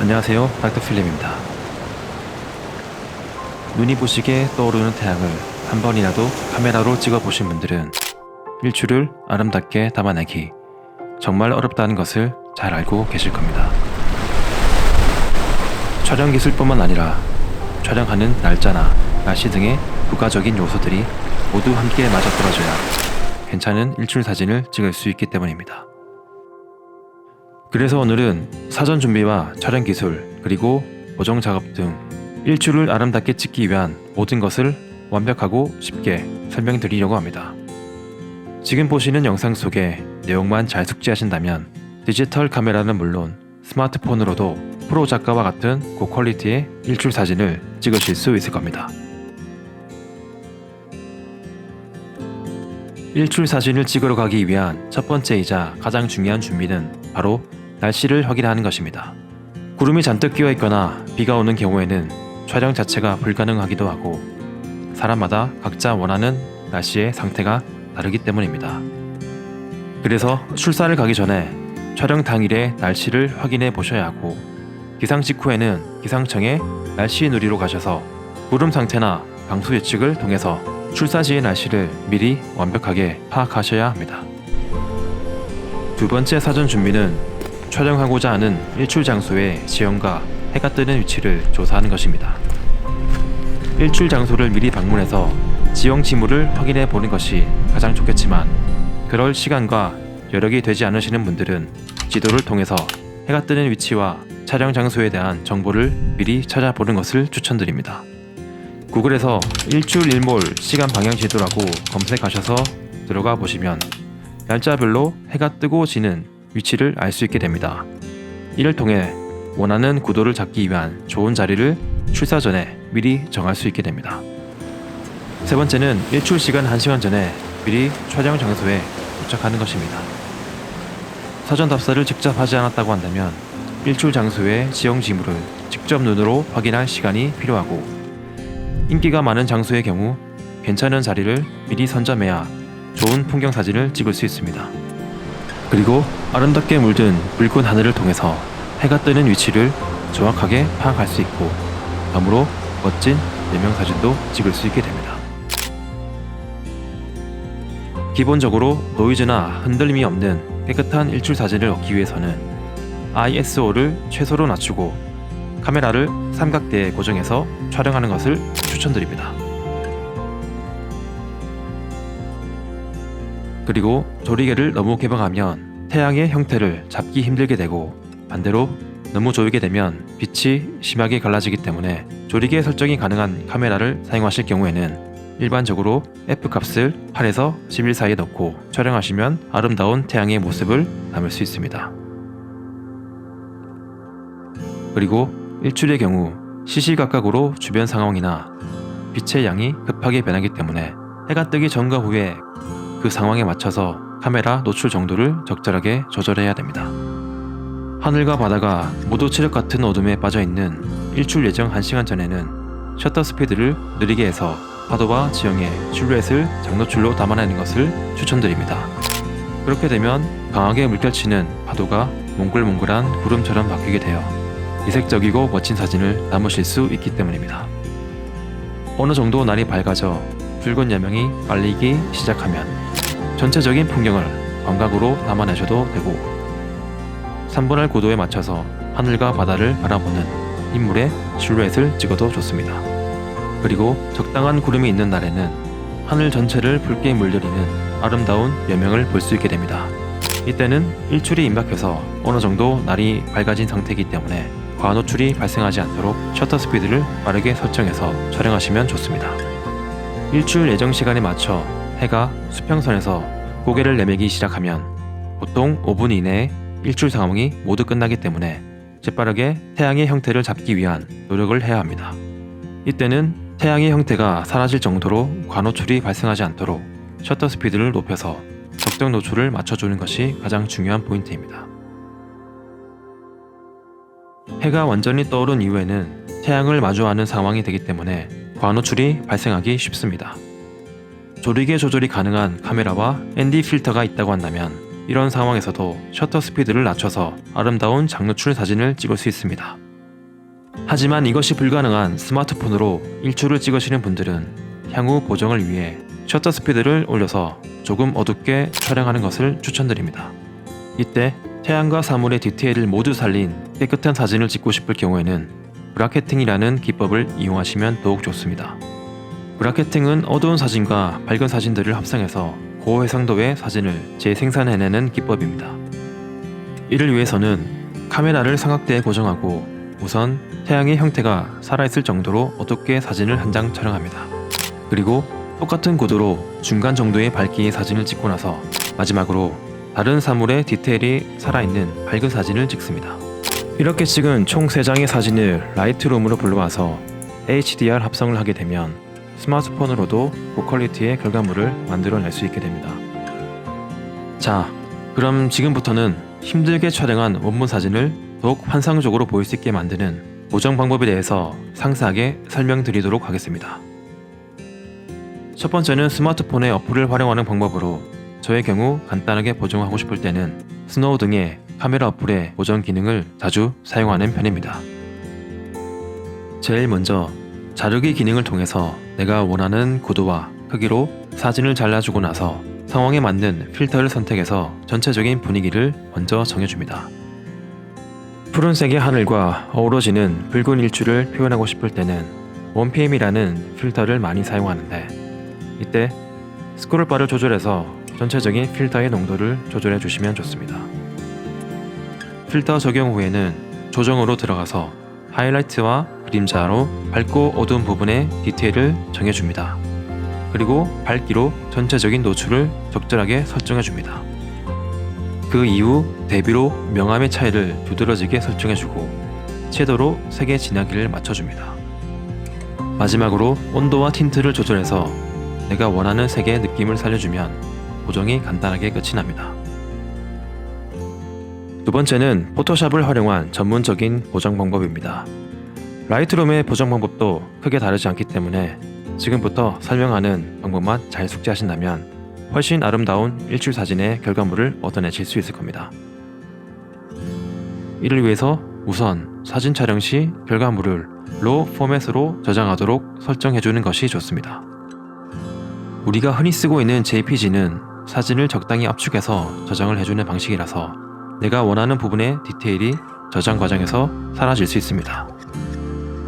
안녕하세요. 닥터 필름입니다. 눈이 부시게 떠오르는 태양을 한 번이라도 카메라로 찍어보신 분들은 일출을 아름답게 담아내기 정말 어렵다는 것을 잘 알고 계실 겁니다. 촬영 기술뿐만 아니라 촬영하는 날짜나 날씨 등의 부가적인 요소들이 모두 함께 맞아떨어져야 괜찮은 일출 사진을 찍을 수 있기 때문입니다. 그래서 오늘은 사전 준비와 촬영 기술 그리고 보정 작업 등 일출을 아름답게 찍기 위한 모든 것을 완벽하고 쉽게 설명드리려고 합니다. 지금 보시는 영상 속에 내용만 잘 숙지하신다면 디지털 카메라는 물론 스마트폰으로도 프로 작가와 같은 고퀄리티의 일출 사진을 찍으실 수 있을 겁니다. 일출 사진을 찍으러 가기 위한 첫 번째이자 가장 중요한 준비는 바로 날씨를 확인하는 것입니다. 구름이 잔뜩 끼어 있거나 비가 오는 경우에는 촬영 자체가 불가능하기도 하고 사람마다 각자 원하는 날씨의 상태가 다르기 때문입니다. 그래서 출사를 가기 전에 촬영 당일의 날씨를 확인해 보셔야 하고 기상 직후에는 기상청에 날씨 누리로 가셔서 구름 상태나 강수 예측을 통해서 출사 시의 날씨를 미리 완벽하게 파악하셔야 합니다. 두 번째 사전 준비는 촬영하고자 하는 일출 장소의 지형과 해가 뜨는 위치를 조사하는 것입니다. 일출 장소를 미리 방문해서 지형 지물을 확인해 보는 것이 가장 좋겠지만 그럴 시간과 여력이 되지 않으시는 분들은 지도를 통해서 해가 뜨는 위치와 촬영 장소에 대한 정보를 미리 찾아보는 것을 추천드립니다. 구글에서 일출 일몰 시간 방향 지도라고 검색하셔서 들어가 보시면 날짜별로 해가 뜨고 지는 위치를 알 수 있게 됩니다. 이를 통해 원하는 구도를 잡기 위한 좋은 자리를 출사 전에 미리 정할 수 있게 됩니다. 세 번째는 일출 시간 1시간 전에 미리 촬영 장소에 도착하는 것입니다. 사전 답사를 직접 하지 않았다고 한다면 일출 장소의 지형 지물을 직접 눈으로 확인할 시간이 필요하고 인기가 많은 장소의 경우 괜찮은 자리를 미리 선점해야 좋은 풍경 사진을 찍을 수 있습니다. 그리고 아름답게 물든 붉은 하늘을 통해서 해가 뜨는 위치를 정확하게 파악할 수 있고 다음으로 멋진 예명 사진도 찍을 수 있게 됩니다. 기본적으로 노이즈나 흔들림이 없는 깨끗한 일출 사진을 얻기 위해서는 ISO를 최소로 낮추고 카메라를 삼각대에 고정해서 촬영하는 것을 추천드립니다. 그리고 조리개를 너무 개방하면 태양의 형태를 잡기 힘들게 되고 반대로 너무 조이게 되면 빛이 심하게 갈라지기 때문에 조리개 설정이 가능한 카메라를 사용하실 경우에는 일반적으로 F값을 8에서 11 사이에 넣고 촬영하시면 아름다운 태양의 모습을 담을 수 있습니다. 그리고 일출의 경우 시시각각으로 주변 상황이나 빛의 양이 급하게 변하기 때문에 해가 뜨기 전과 후에 그 상황에 맞춰서 카메라 노출 정도를 적절하게 조절해야 됩니다. 하늘과 바다가 모두 칠흑 같은 어둠에 빠져 있는 일출 예정 1시간 전에는 셔터 스피드를 느리게 해서 파도와 지형의 실루엣을 장노출로 담아내는 것을 추천드립니다. 그렇게 되면 강하게 물결치는 파도가 몽글몽글한 구름처럼 바뀌게 되어 이색적이고 멋진 사진을 남으실 수 있기 때문입니다. 어느 정도 날이 밝아져 붉은 여명이 깔리기 시작하면 전체적인 풍경을 광각으로 담아내셔도 되고 3분할 고도에 맞춰서 하늘과 바다를 바라보는 인물의 실루엣을 찍어도 좋습니다. 그리고 적당한 구름이 있는 날에는 하늘 전체를 붉게 물들이는 아름다운 여명을 볼 수 있게 됩니다. 이때는 일출이 임박해서 어느 정도 날이 밝아진 상태이기 때문에 과노출이 발생하지 않도록 셔터 스피드를 빠르게 설정해서 촬영하시면 좋습니다. 일출 예정 시간에 맞춰 해가 수평선에서 고개를 내밀기 시작하면 보통 5분 이내에 일출 상황이 모두 끝나기 때문에 재빠르게 태양의 형태를 잡기 위한 노력을 해야 합니다. 이때는 태양의 형태가 사라질 정도로 과노출이 발생하지 않도록 셔터 스피드를 높여서 적정 노출을 맞춰주는 것이 가장 중요한 포인트입니다. 해가 완전히 떠오른 이후에는 태양을 마주하는 상황이 되기 때문에 과노출이 발생하기 쉽습니다. 조리개 조절이 가능한 카메라와 ND 필터가 있다고 한다면 이런 상황에서도 셔터 스피드를 낮춰서 아름다운 장노출 사진을 찍을 수 있습니다. 하지만 이것이 불가능한 스마트폰으로 일출을 찍으시는 분들은 향후 보정을 위해 셔터 스피드를 올려서 조금 어둡게 촬영하는 것을 추천드립니다. 이때 태양과 사물의 디테일을 모두 살린 깨끗한 사진을 찍고 싶을 경우에는 브라켓팅이라는 기법을 이용하시면 더욱 좋습니다. 브라켓팅은 어두운 사진과 밝은 사진들을 합성해서 고해상도의 사진을 재생산해내는 기법입니다. 이를 위해서는 카메라를 삼각대에 고정하고 우선 태양의 형태가 살아있을 정도로 어둡게 사진을 한 장 촬영합니다. 그리고 똑같은 구도로 중간 정도의 밝기의 사진을 찍고 나서 마지막으로 다른 사물의 디테일이 살아있는 밝은 사진을 찍습니다. 이렇게 찍은 총 3장의 사진을 라이트룸으로 불러와서 HDR 합성을 하게 되면 스마트폰으로도 고퀄리티의 결과물을 만들어낼 수 있게 됩니다. 자, 그럼 지금부터는 힘들게 촬영한 원본 사진을 더욱 환상적으로 보일 수 있게 만드는 보정 방법에 대해서 상세하게 설명드리도록 하겠습니다. 첫 번째는 스마트폰의 어플을 활용하는 방법으로 저의 경우 간단하게 보정하고 싶을 때는 스노우 등의 카메라 어플의 보정 기능을 자주 사용하는 편입니다. 제일 먼저 자르기 기능을 통해서 내가 원하는 구도와 크기로 사진을 잘라주고 나서 상황에 맞는 필터를 선택해서 전체적인 분위기를 먼저 정해줍니다. 푸른색의 하늘과 어우러지는 붉은 일출을 표현하고 싶을 때는 1PM이라는 필터를 많이 사용하는데 이때 스크롤바를 조절해서 전체적인 필터의 농도를 조절해 주시면 좋습니다. 필터 적용 후에는 조정으로 들어가서 하이라이트와 그림자로 밝고 어두운 부분의 디테일을 정해줍니다. 그리고 밝기로 전체적인 노출을 적절하게 설정해줍니다. 그 이후 대비로 명암의 차이를 두드러지게 설정해주고 채도로 색의 진하기를 맞춰줍니다. 마지막으로 온도와 틴트를 조절해서 내가 원하는 색의 느낌을 살려주면 보정이 간단하게 끝이 납니다. 두 번째는 포토샵을 활용한 전문적인 보정 방법입니다. 라이트룸의 보정 방법도 크게 다르지 않기 때문에 지금부터 설명하는 방법만 잘 숙지하신다면 훨씬 아름다운 일출 사진의 결과물을 얻어내실 수 있을 겁니다. 이를 위해서 우선 사진 촬영 시 결과물을 로우 포맷으로 저장하도록 설정해 주는 것이 좋습니다. 우리가 흔히 쓰고 있는 JPG는 사진을 적당히 압축해서 저장을 해주는 방식이라서 내가 원하는 부분의 디테일이 저장 과정에서 사라질 수 있습니다.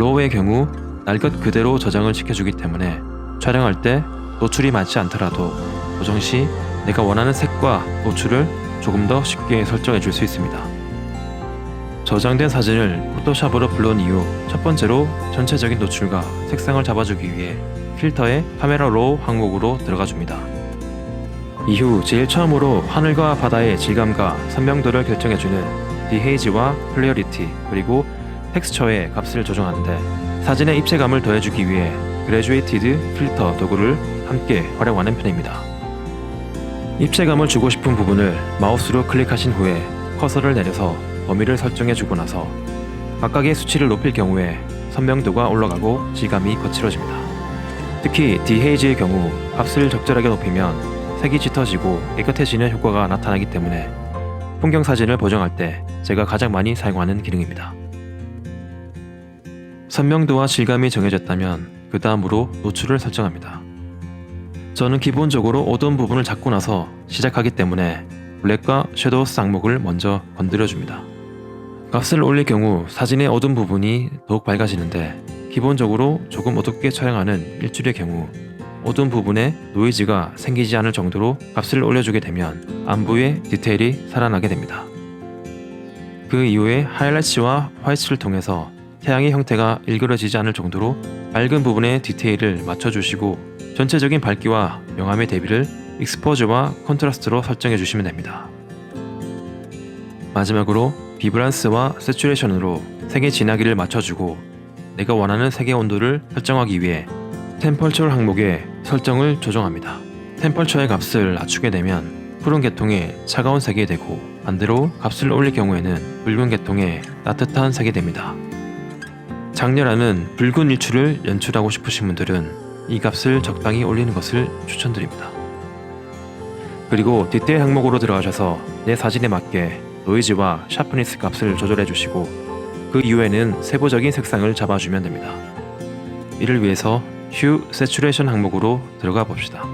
로우의 경우 날 것 그대로 저장을 시켜주기 때문에 촬영할 때 노출이 맞지 않더라도 보정 시 내가 원하는 색과 노출을 조금 더 쉽게 설정해 줄 수 있습니다. 저장된 사진을 포토샵으로 불러온 이후 첫 번째로 전체적인 노출과 색상을 잡아주기 위해 필터의 카메라 로우 항목으로 들어가 줍니다. 이후 제일 처음으로 하늘과 바다의 질감과 선명도를 결정해주는 디헤이지와 클리어리티 그리고 텍스처의 값을 조정하는데 사진의 입체감을 더해주기 위해 그래주에이티드 필터 도구를 함께 활용하는 편입니다. 입체감을 주고 싶은 부분을 마우스로 클릭하신 후에 커서를 내려서 범위를 설정해 주고 나서 각각의 수치를 높일 경우에 선명도가 올라가고 질감이 거칠어집니다. 특히 디헤이지의 경우 값을 적절하게 높이면 색이 짙어지고 깨끗해지는 효과가 나타나기 때문에 풍경 사진을 보정할 때 제가 가장 많이 사용하는 기능입니다. 선명도와 질감이 정해졌다면 그 다음으로 노출을 설정합니다. 저는 기본적으로 어두운 부분을 잡고 나서 시작하기 때문에 블랙과 섀도우스 항목을 먼저 건드려줍니다. 값을 올릴 경우 사진의 어두운 부분이 더욱 밝아지는데 기본적으로 조금 어둡게 촬영하는 일출의 경우 어두운 부분에 노이즈가 생기지 않을 정도로 값을 올려주게 되면 안부의 디테일이 살아나게 됩니다. 그 이후에 하이라이트와 화이트를 통해서 태양의 형태가 일그러지지 않을 정도로 밝은 부분의 디테일을 맞춰주시고 전체적인 밝기와 명암의 대비를 익스포즈와 컨트라스트로 설정해 주시면 됩니다. 마지막으로 비브란스와 세츄레이션으로 색의 진하기를 맞춰주고 내가 원하는 색의 온도를 설정하기 위해 템펄처 항목에 설정을 조정합니다. 템펄처의 값을 낮추게 되면 푸른 계통의 차가운 색이 되고 반대로 값을 올릴 경우에는 붉은 계통의 따뜻한 색이 됩니다. 장렬하는 붉은 일출을 연출하고 싶으신 분들은 이 값을 적당히 올리는 것을 추천드립니다. 그리고 디테일 항목으로 들어가셔서 내 사진에 맞게 노이즈와 샤프니스 값을 조절해 주시고 그 이후에는 세부적인 색상을 잡아주면 됩니다. 이를 위해서 휴 세츄레이션 항목으로 들어가 봅시다.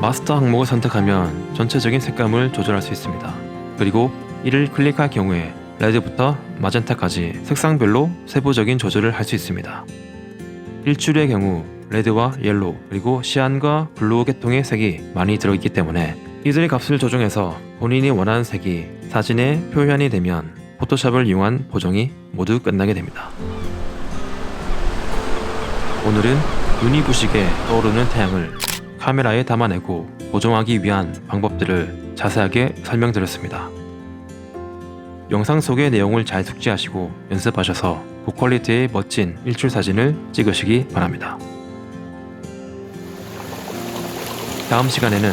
마스터 항목을 선택하면 전체적인 색감을 조절할 수 있습니다. 그리고 이를 클릭할 경우에 레드부터 마젠타까지 색상별로 세부적인 조절을 할 수 있습니다. 일출의 경우 레드와 옐로우 그리고 시안과 블루 계통의 색이 많이 들어있기 때문에 이들의 값을 조정해서 본인이 원하는 색이 사진에 표현이 되면 포토샵을 이용한 보정이 모두 끝나게 됩니다. 오늘은 눈이 부시게 떠오르는 태양을 카메라에 담아내고 보정하기 위한 방법들을 자세하게 설명드렸습니다. 영상 속의 내용을 잘 숙지하시고 연습하셔서 고퀄리티의 멋진 일출 사진을 찍으시기 바랍니다. 다음 시간에는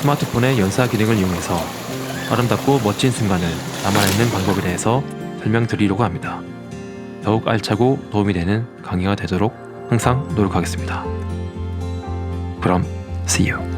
스마트폰의 연사 기능을 이용해서 아름답고 멋진 순간을 담아내는 방법에 대해서 설명드리려고 합니다. 더욱 알차고 도움이 되는 강의가 되도록 항상 노력하겠습니다. 그럼 see you.